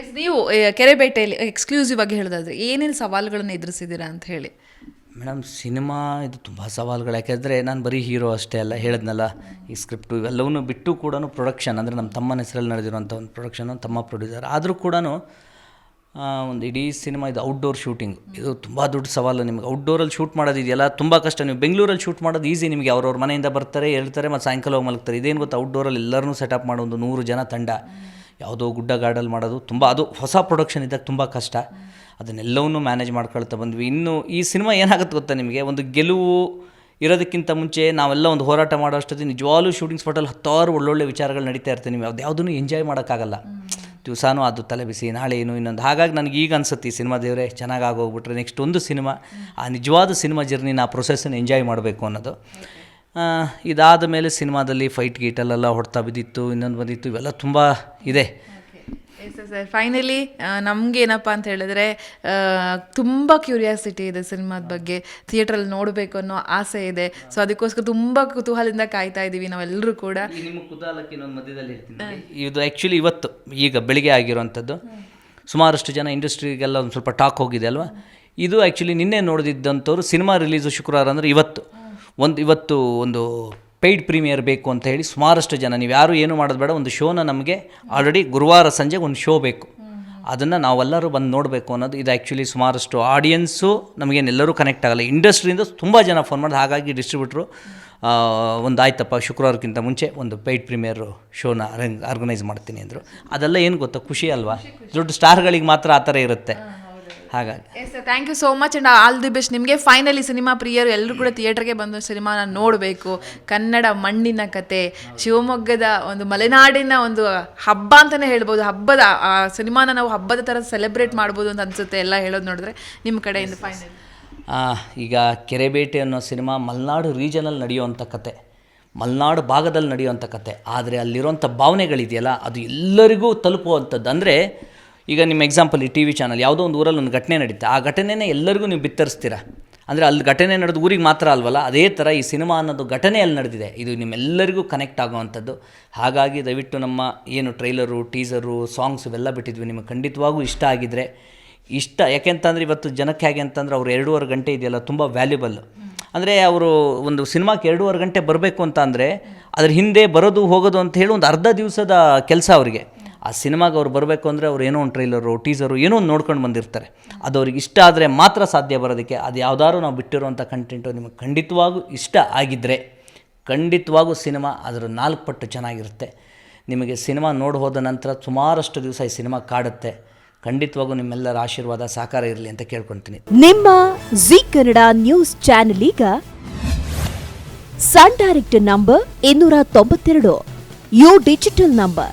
S ನೀವು ಕೆರೆಬೇಟೆಯಲ್ಲಿ exclusive ಆಗಿ ಹೇಳೋದಾದ್ರೆ, ಏನೇನು ಸವಾಲುಗಳನ್ನು ಎದುರಿಸಿದ್ದೀರಾ ಅಂತ ಹೇಳಿ. ಮೇಡಮ್, ಸಿನಿಮಾ ಇದು ತುಂಬ ಸವಾಲುಗಳು. ಯಾಕೆಂದರೆ ನಾನು ಬರೀ ಹೀರೋ ಅಷ್ಟೇ ಅಲ್ಲ, ಹೇಳಿದ್ನಲ್ಲ, ಈ ಸ್ಕ್ರಿಪ್ಟು ಇವೆಲ್ಲವನ್ನೂ ಬಿಟ್ಟು ಕೂಡ ಪ್ರೊಡಕ್ಷನ್ ಅಂದರೆ ನಮ್ಮ ತಮ್ಮನ ಹೆಸರಲ್ಲಿ ನಡೆದಿರುವಂಥ ಒಂದು ಪ್ರೊಡಕ್ಷನು ತಮ್ಮ ಪ್ರೊಡ್ಯೂಸರ್ ಆದರೂ ಕೂಡ ಒಂದು ಇಡೀ ಸಿನಿಮಾ ಇದು ಔಟ್ಡೋರ್ ಶೂಟಿಂಗ್ ಇದು ತುಂಬ ದೊಡ್ಡ ಸವಾಲು ನಿಮಗೆ. ಔಟ್ಡೋರಲ್ಲಿ ಶೂಟ್ ಮಾಡೋದು ಇದೆಯಲ್ಲ, ತುಂಬ ಕಷ್ಟ. ನೀವು ಬೆಂಗಳೂರಲ್ಲಿ ಶೂಟ್ ಮಾಡೋದು ಈಸಿ ನಿಮಗೆ. ಅವ್ರವ್ರ ಮನೆಯಿಂದ ಬರ್ತಾರೆ ಹೇಳ್ತಾರೆ ಮತ್ತು ಸಾಯಂಕಾಲ ಹೋಗಿ ಮಲಗ್ತಾರೆ. ಇದೇನು ಗೊತ್ತು? ಔಟ್ಡೋರಲ್ಲಿ ಎಲ್ಲರನ್ನೂ ಸೆಟಪ್ ಮಾಡೋ ಒಂದು ನೂರು ಜನ ತಂಡ. ಯಾವುದೋ ಗುಡ್ಡ ಗಾಡಲ್ಲಿ ಮಾಡೋದು ತುಂಬ, ಅದು ಹೊಸ ಪ್ರೊಡಕ್ಷನ್ ಇದ್ದಾಗ ತುಂಬ ಕಷ್ಟ. ಅದನ್ನೆಲ್ಲವನ್ನೂ ಮ್ಯಾನೇಜ್ ಮಾಡ್ಕೊಳ್ತಾ ಬಂದ್ವಿ. ಇನ್ನು ಈ ಸಿನಿಮಾ ಏನಾಗುತ್ತೆ ಗೊತ್ತಾ ನಿಮಗೆ? ಒಂದು ಗೆಲುವು ಇರೋದಕ್ಕಿಂತ ಮುಂಚೆ ನಾವೆಲ್ಲ ಒಂದು ಹೋರಾಟ ಮಾಡೋ ಅಷ್ಟೊತ್ತಿಗೆ ನಿಜವಾಗ್ಲೂ ಶೂಟಿಂಗ್ ಸ್ಪಾಟಲ್ಲಿ ಹತ್ತಾರು ಒಳ್ಳೊಳ್ಳೆ ವಿಚಾರಗಳು ನಡೀತಾ ಇರ್ತೀನಿ ನೀವು ಅದು ಎಂಜಾಯ್ ಮಾಡೋಕ್ಕಾಗಲ್ಲ. ದಿವಸಾನು ಅದು ತಲೆ ಬಿಸಿ ನಾಳೆ ಏನು ಇನ್ನೊಂದು. ಹಾಗಾಗಿ ನನಗೆ ಈಗ ಅನ್ಸುತ್ತೆ ಈ ಸಿನಿಮಾ ದೇವರೇ, ಚೆನ್ನಾಗಿ ಆಗೋಗ್ಬಿಟ್ರೆ ನೆಕ್ಸ್ಟ್ ಒಂದು ಸಿನಿಮಾ ಆ ನಿಜವಾದ ಸಿನಿಮಾ ಜರ್ನಿನ ಆ ಪ್ರೊಸೆಸ್ಸನ್ನು ಎಂಜಾಯ್ ಮಾಡಬೇಕು ಅನ್ನೋದು. ಇದಾದ ಮೇಲೆ ಸಿನಿಮಾದಲ್ಲಿ ಫೈಟ್ ಗೀಟಲ್ಲೆಲ್ಲ ಹೊಡ್ತಾ ಬಿದ್ದಿತ್ತು ಇನ್ನೊಂದು ಬಂದಿತ್ತು ಇವೆಲ್ಲ ತುಂಬ ಇದೆ. ಎಸ್ ಸರ್ ಫೈನಲಿ ನಮ್ಗೆ ಏನಪ್ಪ ಅಂತ ಹೇಳಿದ್ರೆ ತುಂಬ ಕ್ಯೂರಿಯಾಸಿಟಿ ಇದೆ ಸಿನಿಮಾದ ಬಗ್ಗೆ. ಥಿಯೇಟ್ರಲ್ಲಿ ನೋಡಬೇಕು ಅನ್ನೋ ಆಸೆ ಇದೆ. ಸೊ ಅದಕ್ಕೋಸ್ಕರ ತುಂಬ ಕುತೂಹಲದಿಂದ ಕಾಯ್ತಾ ಇದ್ದೀವಿ ನಾವೆಲ್ಲರೂ ಕೂಡ. ನಿಮ್ಮ ಕುತೂಹಲಕ್ಕೆ ಇನ್ನೊಂದು ಮಧ್ಯದಲ್ಲಿ ಇರ್ತೀನಿ ಇದು ಆ್ಯಕ್ಚುಲಿ ಇವತ್ತು ಈಗ ಬೆಳಿಗ್ಗೆ ಆಗಿರುವಂಥದ್ದು. ಸುಮಾರಷ್ಟು ಜನ ಇಂಡಸ್ಟ್ರಿಗೆಲ್ಲ ಒಂದು ಸ್ವಲ್ಪ ಟಾಕ್ ಹೋಗಿದೆ ಅಲ್ವಾ? ಇದು ಆ್ಯಕ್ಚುಲಿ ನಿನ್ನೆ ನೋಡಿದಂಥವ್ರು ಸಿನಿಮಾ ರಿಲೀಸು ಶುಕ್ರವಾರ ಅಂದರೆ ಇವತ್ತು. ಒಂದು ಇವತ್ತು ಒಂದು ಪೇಯ್ಡ್ ಪ್ರೀಮಿಯರ್ ಬೇಕು ಅಂತ ಹೇಳಿ ಸುಮಾರಷ್ಟು ಜನ ನೀವು ಯಾರು ಏನು ಮಾಡೋದು ಬೇಡ ಒಂದು ಶೋನ ನಮಗೆ ಆಲ್ರೆಡಿ ಗುರುವಾರ ಸಂಜೆ ಒಂದು ಶೋ ಬೇಕು. ಅದನ್ನು ನಾವೆಲ್ಲರೂ ಬಂದು ನೋಡಬೇಕು ಅನ್ನೋದು ಇದು ಆ್ಯಕ್ಚುಲಿ ಸುಮಾರಷ್ಟು ಆಡಿಯನ್ಸು ನಮಗೇನೆಲ್ಲರೂ ಕನೆಕ್ಟ್ ಆಗಲ್ಲ. ಇಂಡಸ್ಟ್ರಿಯಿಂದ ತುಂಬ ಜನ ಫೋನ್ ಮಾಡಿದ್ರು ಹಾಗಾಗಿ ಡಿಸ್ಟ್ರಿಬ್ಯೂಟ್ರು ಒಂದು ಆಯ್ತಪ್ಪ ಶುಕ್ರವಾರಕ್ಕಿಂತ ಮುಂಚೆ ಒಂದು ಪೇಯ್ಡ್ ಪ್ರೀಮಿಯರು ಶೋನ ಅರೇಂಜ್ ಆರ್ಗನೈಸ್ ಮಾಡ್ತೀನಿ ಅಂದರು. ಅದೆಲ್ಲ ಏನು ಗೊತ್ತಾ ಖುಷಿ ಅಲ್ವಾ? ದೊಡ್ಡ ಸ್ಟಾರ್ಗಳಿಗೆ ಮಾತ್ರ ಆ ಥರ ಇರುತ್ತೆ. ಹಾಗಾಗಿ. Yes sir thank you so much and all the best ನಿಮಗೆ ಫೈನಲಿ ಸಿನಿಮಾ ಪ್ರಿಯರು ಎಲ್ಲರೂ ಕೂಡ ಥಿಯೇಟರ್ಗೆ ಬಂದು ಸಿನಿಮಾನ ನೋಡಬೇಕು. ಕನ್ನಡ ಮಣ್ಣಿನ ಕತೆ ಶಿವಮೊಗ್ಗದ ಒಂದು ಮಲೆನಾಡಿನ ಒಂದು ಹಬ್ಬ ಅಂತಲೇ ಹೇಳ್ಬೋದು. ಹಬ್ಬದ ಆ ಸಿನಿಮಾನ ನಾವು ಹಬ್ಬದ ಥರ ಸೆಲೆಬ್ರೇಟ್ ಮಾಡ್ಬೋದು ಅಂತ ಅನಿಸುತ್ತೆ ಎಲ್ಲ ಹೇಳೋದು ನೋಡಿದ್ರೆ. ನಿಮ್ಮ ಕಡೆಯಿಂದ ಫೈನಲ್ ಈಗ ಕೆರೆಬೇಟೆ ಅನ್ನೋ ಸಿನಿಮಾ ಮಲೆನಾಡು ರೀಜನಲ್ಲಿ ನಡೆಯುವಂಥ ಕತೆ ಮಲೆನಾಡು ಭಾಗದಲ್ಲಿ ನಡೆಯುವಂಥ ಕತೆ. ಆದರೆ ಅಲ್ಲಿರುವಂಥ ಭಾವನೆಗಳಿದೆಯಲ್ಲ ಅದು ಎಲ್ಲರಿಗೂ ತಲುಪುವಂಥದ್ದು ಅಂದರೆ ಈಗ ನಿಮ್ಮ ಎಕ್ಸಾಂಪಲ್ ಈ ಟಿ ವಿ ಚಾನಲ್ ಯಾವುದೋ ಒಂದು ಊರಲ್ಲಿ ಒಂದು ಘಟನೆ ನಡೀತಾ, ಆ ಘಟನೆನೇ ಎಲ್ಲರಿಗೂ ನೀವು ಬಿತ್ತರಿಸ್ತೀರಾ? ಅಂದರೆ ಅಲ್ಲಿ ಘಟನೆ ನಡೆದು ಊರಿಗೆ ಮಾತ್ರ ಅಲ್ವಲ್ಲ, ಅದೇ ಥರ ಈ ಸಿನಿಮಾ ಅನ್ನೋದು ಘಟನೆ ಅಲ್ಲಿ ನಡೆದಿದೆ. ಇದು ನಿಮ್ಮೆಲ್ಲರಿಗೂ ಕನೆಕ್ಟ್ ಆಗುವಂಥದ್ದು. ಹಾಗಾಗಿ ದಯವಿಟ್ಟು ನಮ್ಮ ಏನು ಟ್ರೈಲರು ಟೀಸರು ಸಾಂಗ್ಸ್ ಇವೆಲ್ಲ ಬಿಟ್ಟಿದ್ವಿ, ನಿಮಗೆ ಖಂಡಿತವಾಗೂ ಇಷ್ಟ ಆಗಿದ್ದರೆ ಇಷ್ಟ ಯಾಕೆಂತಂದರೆ ಇವತ್ತು ಜನಕ್ಕೆ ಹೇಗೆ ಅಂತಂದರೆ ಅವ್ರು ಎರಡೂವರೆ ಗಂಟೆ ಇದೆಯಲ್ಲ, ತುಂಬ ವ್ಯಾಲ್ಯೂಬಲ್ ಅಂದರೆ ಅವರು ಒಂದು ಸಿನಿಮಾಕ್ಕೆ ಎರಡೂವರೆ ಗಂಟೆ ಬರಬೇಕು ಅಂತ ಅಂದರೆ, ಅದ್ರ ಹಿಂದೆ ಬರೋದು, ಹೋಗೋದು ಅಂತ ಹೇಳಿ ಒಂದು ಅರ್ಧ ದಿವಸದ ಕೆಲಸ ಅವರಿಗೆ. ಆ ಸಿನಿಮಾಗೆ ಅವ್ರು ಬರಬೇಕು ಅಂದರೆ ಅವ್ರು ಏನೋ ಒಂದು ಟ್ರೈಲರು ಟೀಸರು ಏನೋ ಒಂದು ನೋಡ್ಕೊಂಡು ಬಂದಿರ್ತಾರೆ. ಅದು ಅವ್ರಿಗೆ ಇಷ್ಟ ಆದರೆ ಮಾತ್ರ ಸಾಧ್ಯ ಬರೋದಕ್ಕೆ. ಅದು ಯಾವುದಾದ್ರು ನಾವು ಬಿಟ್ಟಿರುವಂಥ ಕಂಟೆಂಟು ನಿಮಗೆ ಖಂಡಿತವಾಗೂ ಇಷ್ಟ ಆಗಿದ್ದರೆ ಖಂಡಿತವಾಗೂ ಸಿನಿಮಾ ಅದರ ನಾಲ್ಕು ಪಟ್ಟು ಚೆನ್ನಾಗಿರುತ್ತೆ. ನಿಮಗೆ ಸಿನಿಮಾ ನೋಡಿ ಹೋದ ನಂತರ ಸುಮಾರಷ್ಟು ದಿವಸ ಈ ಸಿನಿಮಾ ಕಾಡುತ್ತೆ. ಖಂಡಿತವಾಗೂ ನಿಮ್ಮೆಲ್ಲರ ಆಶೀರ್ವಾದ ಸಾಕಾರ ಇರಲಿ ಅಂತ ಕೇಳ್ಕೊಳ್ತೀನಿ ನಿಮ್ಮ ಜಿ ಕನ್ನಡ ನ್ಯೂಸ್ ಚಾನೆಲ್ ಈಗ ಸನ್ ಡೈರೆಕ್ಟ್ ನಂಬರ್ ಇನ್ನೂರ ತೊಂಬತ್ತೆರಡು, ಯು ಡಿಜಿಟಲ್ ನಂಬರ್.